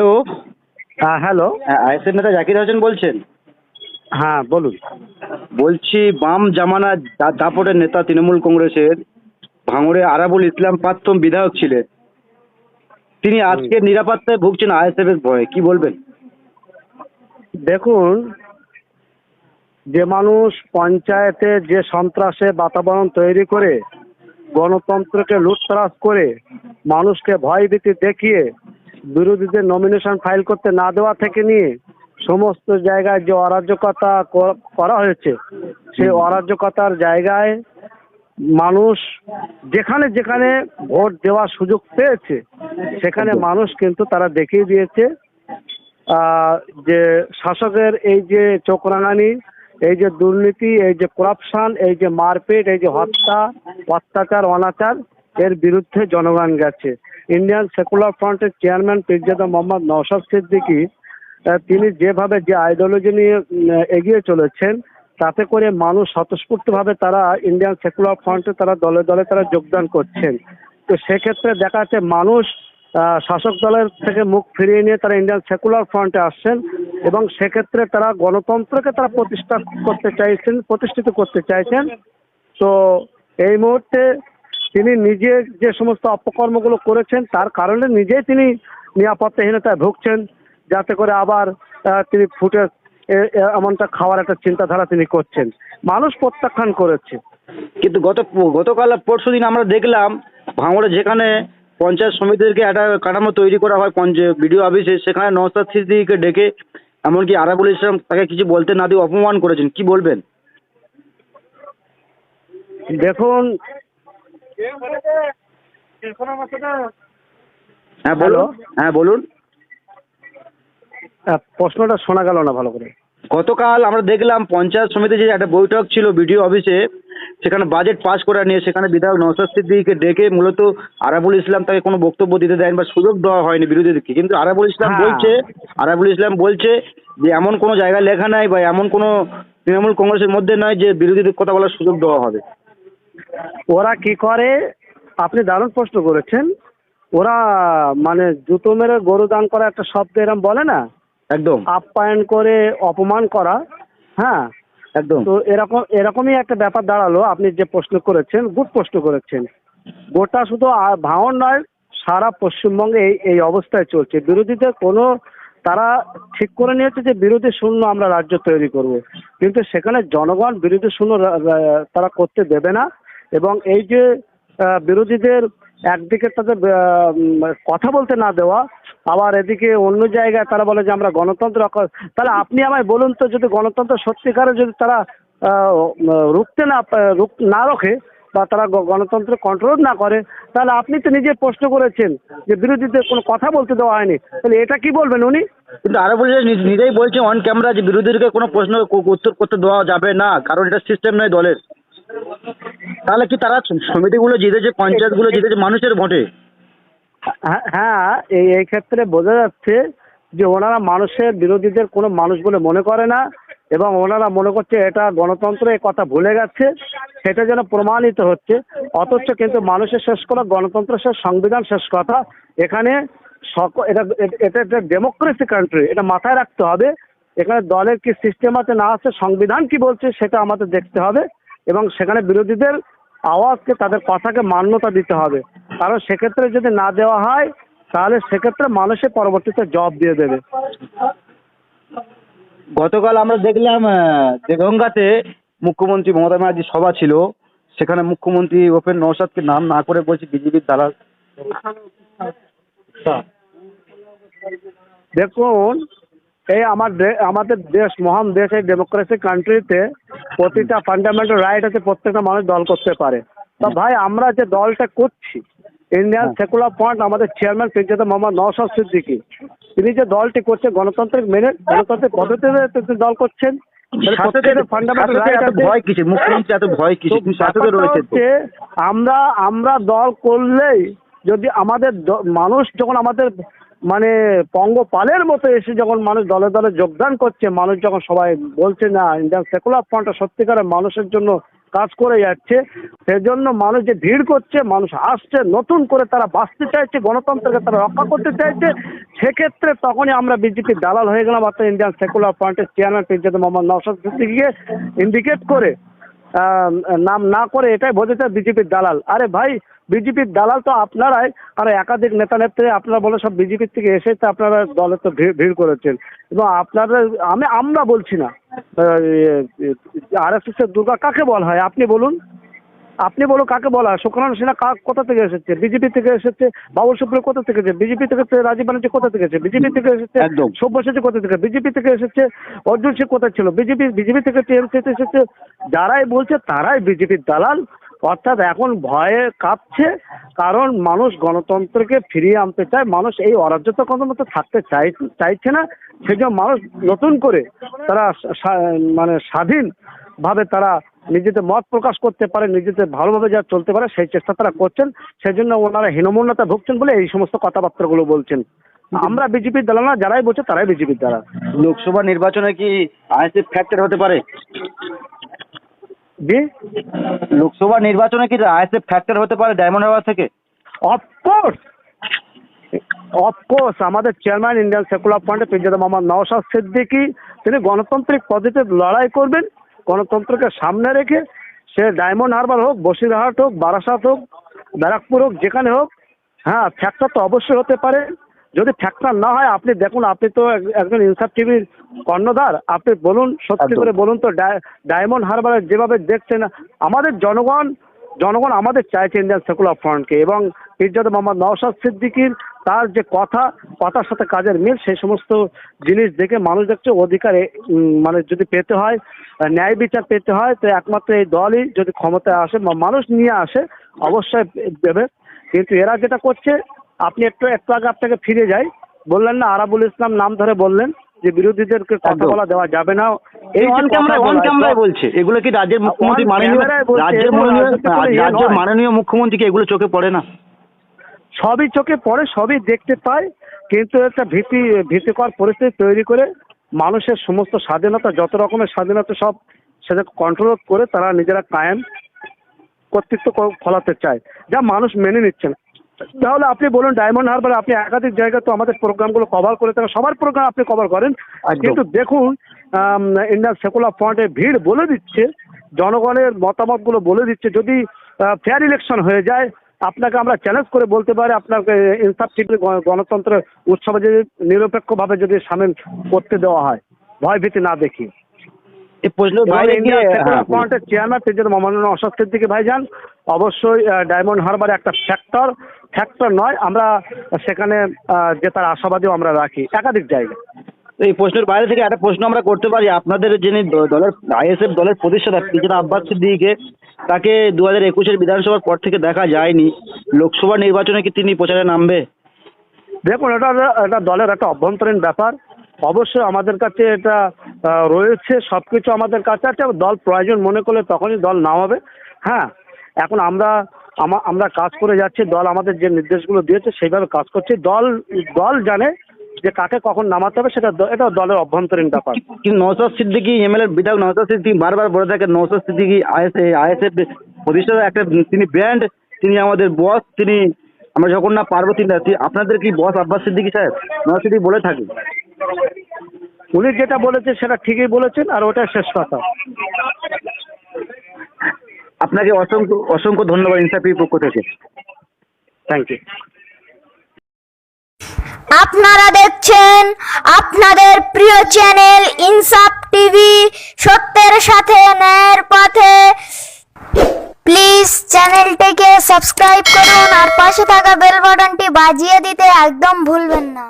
Hello. হ্যাঁ hello. ISF নেতা জাকির হোসেন বলছেন? হ্যাঁ বলুন। বলছি বাম জামানা দাপটের নেতা তৃণমূল কংগ্রেসের ভাঙড়ে আরাবুল ইসলাম প্রাক্তন বিধায়ক ছিলেন। তিনি আজকে নিরাপত্তায় ভুগছেন আইএসএফ এর ভয়ে। কি বলবেন? দেখুন যে মানুষ পঞ্চায়েতে যে সন্ত্রাসে বাতাবরণ তৈরি করে গণতন্ত্রকে লুটতরাজ করে মানুষকে ভয়ভীতি দেখিয়ে বিরোধীদের নমিনেশন ফাইল করতে না দেওয়া থেকে নিয়ে সমস্ত জায়গায় যে অরাজকতা করা হয়েছে সেই অরাজকতার জায়গায় মানুষ যেখানে যেখানে ভোট দেওয়ার সুযোগ পেয়েছে সেখানে মানুষ কিন্তু তারা দেখিয়ে দিয়েছে যে শাসকের এই যে চোখ রাঙানি এই যে দুর্নীতি এই যে করাপশন এই যে মারপিট এই যে হত্যা অত্যাচার অনাচার এর বিরুদ্ধে জনগণ গেছে। ইন্ডিয়ান সেকুলার ফ্রন্টের চেয়ারম্যান পীরজাদা মোহাম্মদ নওশাদ সিদ্দিকী তিনি যেভাবে যে আইডিওলজি নিয়ে এগিয়ে চলেছেন, তাতে করে মানুষ স্বতঃস্ফূর্তভাবে তারা ইন্ডিয়ান সেকুলার ফ্রন্টে তারা দলে দলে তারা যোগদান করছেন। তো সেক্ষেত্রে দেখা যাচ্ছে মানুষ শাসক দলের থেকে মুখ ফিরিয়ে নিয়ে তারা ইন্ডিয়ান সেকুলার ফ্রন্টে আসছেন এবং সেক্ষেত্রে তারা গণতন্ত্রকে তারা প্রতিষ্ঠা করতে চাইছেন, প্রতিষ্ঠিত করতে চাইছেন। তো এই মুহূর্তে তিনি নিজে যে সমস্ত অপকর্মগুলো করেছেন তার কারণে নিজেই তিনি নিরাপত্তাহীনতায় ভুগছেন যাতে করে আবার তিনি ফুটে এমনটা খাওয়ার একটা চিন্তাধারা তিনি করছেন। মানুষ প্রত্যাখ্যান করেছে। কিন্তু গত গতকাল পরশু দিন আমরা দেখলাম ভাঙড়ে যেখানে পঞ্চায়েত সমিতিদেরকে একটা কাঠামো তৈরি করা হয় পঞ্চ বিডিও অফিসে সেখানে সিদ্দিকে ডেকে এমনকি আরাবুল ইসলাম তাকে কিছু বলতে না দিয়ে অপমান করেছেন। কি বলবেন? দেখুন হ্যাঁ বলুন। হ্যাঁ বলুন। প্রশ্নটা শোনা গেল না ভালো করে। গতকাল আমরা দেখলাম পঞ্চায়েত সমিতি যে একটা বৈঠক ছিল বিডিও অফিসে সেখানে বাজেট পাস করা নিয়ে সেখানে বিধায়ক নওসাদ সিদ্দিকীকে ডেকে মূলত আরাবুল ইসলাম তাকে কোনো বক্তব্য দিতে দেয়নি বা সুযোগ দেওয়া হয়নি বিরোধীদেরকে। কিন্তু আরাবুল ইসলাম হ্যাঁ। বলছে আরাবুল ইসলাম বলছে যে এমন কোনো জায়গায় লেখা নাই বা এমন কোনো তৃণমূল কংগ্রেসের মধ্যে নয় যে বিরোধীদের কথা বলার সুযোগ দেওয়া হবে। ওরা কি করে? আপনি দারুণ প্রশ্ন করেছেন। ওরা মানে জুতো মেরে গরু দান করা একটা শব্দ এরম বলে না? একদম। আপ্যায়ন করে অপমান করা হ্যাঁ? একদম। তো এরকম এরকমই একটা ব্যাপার দাঁড়াল। আপনি যে প্রশ্ন করেছেন গুড প্রশ্ন করেছেন। গোটা শুধু ভাঙন নয় সারা পশ্চিমবঙ্গে এই এই অবস্থায় চলছে। বিরোধীদের কোনো তারা ঠিক করে নিয়েছে যে বিরোধী শূন্য আমরা রাজ্য তৈরি করব। কিন্তু সেখানে জনগণ বিরোধী শূন্য তারা করতে দেবে না। এবং এই যে বিরোধীদের একদিকে তাদের কথা বলতে না দেওয়া, আবার এদিকে অন্য জায়গায় তারা বলে যে আমরা গণতন্ত্র তাহলে আপনি আমায় বলুন তো যদি গণতন্ত্র সত্যিকারে যদি তারা রুখতে না রুখ- না রোখে বা তারা গণতন্ত্র কন্ট্রোল না করে, তাহলে আপনি তো নিজে প্রশ্ন করেছেন যে বিরোধীদের কোনো কথা বলতে দেওয়া হয়নি, তাহলে এটা কি বলবেন উনি? কিন্তু আরও নিজ- নিজেই বলছে অন ক্যামেরা যে বিরোধীদেরকে কোনো প্রশ্ন উত্তর করতে দেওয়া যাবে না, কারণ এটা সিস্টেম নয় দলের। তাহলে কি তারা সমিতিগুলো জিতেছে পঞ্চায়েতগুলো জিতেছে মানুষের ভোটে? হ্যাঁ হ্যাঁ এই এই ক্ষেত্রে বোঝা যাচ্ছে যে ওনারা মানুষের বিরোধীদের কোনো মানুষ বলে মনে করে না এবং ওনারা মনে করছে এটা গণতন্ত্র এই কথা ভুলে গেছে সেটা যেন প্রমাণিত হচ্ছে। অথচ কিন্তু মানুষের শেষ কথা গণতন্ত্র শেষ সংবিধান শেষ কথা। এখানে সক এটা- এটা একটা ডেমোক্রেসি কান্ট্রি এটা মাথায় রাখতে হবে। এখানে দলের কি সিস্টেম আছে না আছে সংবিধান কি বলছে সেটা আমাদের দেখতে হবে। এবং সেখানে বিরোধীদের আওয়াজকে তাদের কথাকে মান্যতা দিতে হবে। কারণ সেক্ষেত্রে যদি না দেওয়া হয় তাহলে সেক্ষেত্রে মানুষের পরবর্তীতে জব দিয়ে দেবে। গতকাল আমরা দেখলাম দেগঙ্গাতে মুখ্যমন্ত্রী মমতা ব্যানার্জি সভা ছিল। সেখানে মুখ্যমন্ত্রী ওপেন নৌসাদকে নাম না করে বলছে বিজেপির দালাল দেখুন এই আমার আমাদের দেশ মহান দেশ এই ডেমোক্রেসি কান্ট্রিতে প্রতিটা ফান্ডামেন্টাল রাইট আছে প্রত্যেকটা মানুষ দল করতে পারে। তা ভাই আমরা যে দলটা করছি ইন্ডিয়ান সেকুলার ফ্রন্ট আমাদের চেয়ারম্যান প্রিন্সিপাল মোহাম্মদ নওশাদ সিদ্দিকী তিনি যে দলটি করছে গণতান্ত্রিক মেনে গণতান্ত্রিক পদ্ধতিতে তিনি দল করছেন। আমরা আমরা দল করলেই যদি আমাদের মানুষ যখন আমাদের মানে পঙ্গপালের মতো এসে যখন মানুষ দলে দলে যোগদান করছে, মানুষ যখন সবাই বলছে, না ইন্ডিয়ান সেকুলার ফ্রন্টটা সত্যিকারের মানুষের জন্য কাজ করে যাচ্ছে, সেজন্য মানুষ যে ভিড় করছে, মানুষ আসছে, নতুন করে তারা বাঁচতে চাইছে, গণতন্ত্রকে তারা রক্ষা করতে চাইছে, সেক্ষেত্রে তখনই আমরা বিজেপির দালাল হয়ে গেলাম, অর্থাৎ ইন্ডিয়ান সেকুলার ফ্রন্টের চেয়ারম্যান পীরজাদা মোহাম্মদ নওশাদ সিদ্দিকীকে ইন্ডিকেট করে। নাম না করে এটাই বোঝাতে বিজেপির দালাল। আরে ভাই বিজেপির দালাল তো আপনারাই আর একাধিক নেতা নেত্রী আপনারা বলে সব বিজেপির থেকে এসে তো আপনারা দলে তো ভিড় করেছেন। এবং আপনারা আমি আমরা বলছি না। আর এস এর দুর্গা কাকে বলা হয়? আপনি বলুন। আপনি বলুন কাকে বলা হয়? সুখরাম সিনহা কা- কোথা থেকে এসেছে? বিজেপি থেকে এসেছে? বাবুল সুপ্রিয় কোথা থেকে এসেছে? বিজেপি থেকে রাজীব ব্যানার্জি কোথা থেকে এসেছে? বিজেপি থেকে এসেছে। সব্যসাচী কোথা থেকে বিজেপি থেকে এসেছে অর্জুন সিং কোথায় ছিল? বিজেপি বিজেপি থেকে টিএমসিতে এসেছে। যারাই বলছে তারাই বিজেপির দালাল। অর্থাৎ এখন ভয়ে কাঁপছে, কারণ মানুষ গণতন্ত্রকে ফিরিয়ে আনতে চায়, মানুষ এই অরাজ্যতার মতো থাকতে চাই, চাইছে না, সেজন্য মানুষ নতুন করে তারা মানে স্বাধীন ভাবে তারা নিজেদের মত প্রকাশ করতে পারে, নিজেদের ভালোভাবে যা চলতে পারে, সেই চেষ্টা তারা করছেন। সেই জন্য ওনারা হীনমন্যতা ভুগছেন বলে এই সমস্ত কথাবার্তাগুলো বলছেন। আমরা বিজেপির দালাল না, যারাই বলছে তারাই বিজেপির দ্বারা। লোকসভা নির্বাচনে কি আইএসএফ ফ্যাক্টর হতে পারে? জি লোকসভা নির্বাচনে কি আইএসএফ ফ্যাক্টর হতে পারে ডায়মন্ড হারবার থেকে? অফকোর্স অফকোর্স আমাদের চেয়ারম্যান ইন্ডিয়ান সেকুলার ফ্রন্টে পীরজাদা মোহাম্মদ নওশাদ সিদ্দিকী তিনি গণতান্ত্রিক পদ্ধতিতে লড়াই করবেন, গণতন্ত্রকে সামনে রেখে সে ডায়মন্ড হারবার হোক, বসিরহাট হোক, বারাসাত হোক, ব্যারাকপুর হোক, যেখানে হোক হ্যাঁ ফ্যাক্টর তো অবশ্যই হতে পারে। যদি ফ্যাক্টর না হয় আপনি দেখুন আপনি তো এক- একজন ইনসাফ টিভির কর্ণধার। আপনি বলুন সত্যি করে বলুন তো ডায়- ডায়মন্ড হারবার যেভাবে দেখছেন আমাদের জনগণ জনগণ আমাদের চাইছে ইন্ডিয়ান সেকুলার ফ্রন্টকে এবং পীরজাদা মোহাম্মদ নওশাদ সিদ্দিকীর তার যে কথা কথার সাথে কাজের মিল সেই সমস্ত জিনিস দেখে মানুষ দেখছে অধিকার মানে যদি পেতে হয় ন্যায় বিচার পেতে হয় তো একমাত্র এই দলই যদি ক্ষমতায় আসে মানুষ নিয়ে আসে অবশ্যই দেবে কিন্তু এরা যেটা করছে আপনি একটু একটু আগে আপনাকে ফিরে যাই। বললেন না আরাবুল ইসলাম নাম ধরে বললেন যে বিরোধীদেরকে কথা বলা দেওয়া যাবে না। এই অন ক্যামেরায় অন ক্যামেরায় বলছে। এগুলো কি রাজ্যের মুখ্যমন্ত্রী মাননীয় রাজ্যের মাননীয় রাজ্যের নয়। মাননীয় মুখ্যমন্ত্রীকে এগুলো চোখে পড়ে না? সবই চোখে পড়ে সবই দেখতে পায়। কিন্তু একটা ভীতি ভীতিকর পরিস্থিতি তৈরি করে মানুষের সমস্ত স্বাধীনতা যত রকমের স্বাধীনতা সব সেটা কন্ট্রোল করে তারা নিজেরা কায়েম কর্তৃত্ব ফলাতে চায় যা মানুষ মেনে নিচ্ছে না তাহলে আপনি বলুন ডায়মন্ড হারবার আপনি একাধিক জায়গায় তো আমাদের প্রোগ্রামগুলো কভার করে থাকেন সবার প্রোগ্রাম আপনি কভার করেন। কিন্তু দেখুন ইন্ডিয়ান সেকুলার ফ্রন্টে ভিড় বলে দিচ্ছে জনগণের মতামতগুলো বলে দিচ্ছে যদি ফেয়ার ইলেকশন হয়ে যায় আপনাকে আমরা চ্যালেঞ্জ করে বলতে পারি আপনাকে ইনসাফ টিভি গণতন্ত্র উৎসবে যদি নিরপেক্ষভাবে যদি সামিল করতে দেওয়া হয় ভয়ভীতি না দেখি চেয়ারম্যান ভাইজান অবশ্যই ডায়মন্ড হারবার একটা ফ্যাক্টর ফ্যাক্টর নয় আমরা সেখানে আহ, জেতার আশাবাদীও আমরা রাখি একাধিক জায়গায়। এই প্রশ্নের বাইরে থেকে একটা প্রশ্ন আমরা করতে পারি আপনাদের যিনি দলের আইএসএফ দলের প্রতিষ্ঠাতা পিছনে আব্বাস সিদ্দিকে তাকে দু হাজার একুশের বিধানসভার পর থেকে দেখা যায়নি। লোকসভা নির্বাচনে কি তিনি প্রচারে নামবে? দেখুন এটা এটা দলের একটা অভ্যন্তরীণ ব্যাপার। অবশ্যই আমাদের কাছে এটা রয়েছে সব কিছু আমাদের কাছে আছে। দল প্রয়োজন মনে করলে তখনই দল নামাবে হ্যাঁ এখন আমরা আমরা কাজ করে যাচ্ছি, দল আমাদের যে নির্দেশগুলো দিয়েছে সেইভাবে কাজ করছি। দল দল জানে যে কাকে কখন নামাতে হবে, সেটা এটা দলের অভ্যন্তরীণ ব্যাপার। কিন্তু নৌসাদ সিদ্দিকি, এমএলএ বিধায়ক নৌসাদ সিদ্দিকি, বারবার বলে থাকে নৌসাদ সিদ্দিকি আইএসএ আইএসএফ প্রতিষ্ঠাতা, একটা তিনি ব্র্যান্ড তিনি আমাদের বস, তিনি, আমরা যখন না পারব, তিনি- আপনাদের কি বস আব্বাস সিদ্দিকি সাহেব? নৌসাদ সিদ্দিকি বলে থাকে। উনি যেটা বলেছে সেটা ঠিকই বলেছেন আর ওটা শেষ কথা। আপনাকে অসংখ্য অসংখ্য ধন্যবাদ ইনসাফির পক্ষ থেকে। থ্যাংক ইউ আপনারা দেখছেন আপনাদের প্রিয় চ্যানেল ইনসাফ টিভি। সত্যের সাথে ন্যায়ের পথে। প্লিজ চ্যানেলটিকে সাবস্ক্রাইব করুন আর পাশে থাকা বেল বাটনটি বাজিয়ে দিতে একদম ভুলবেন না।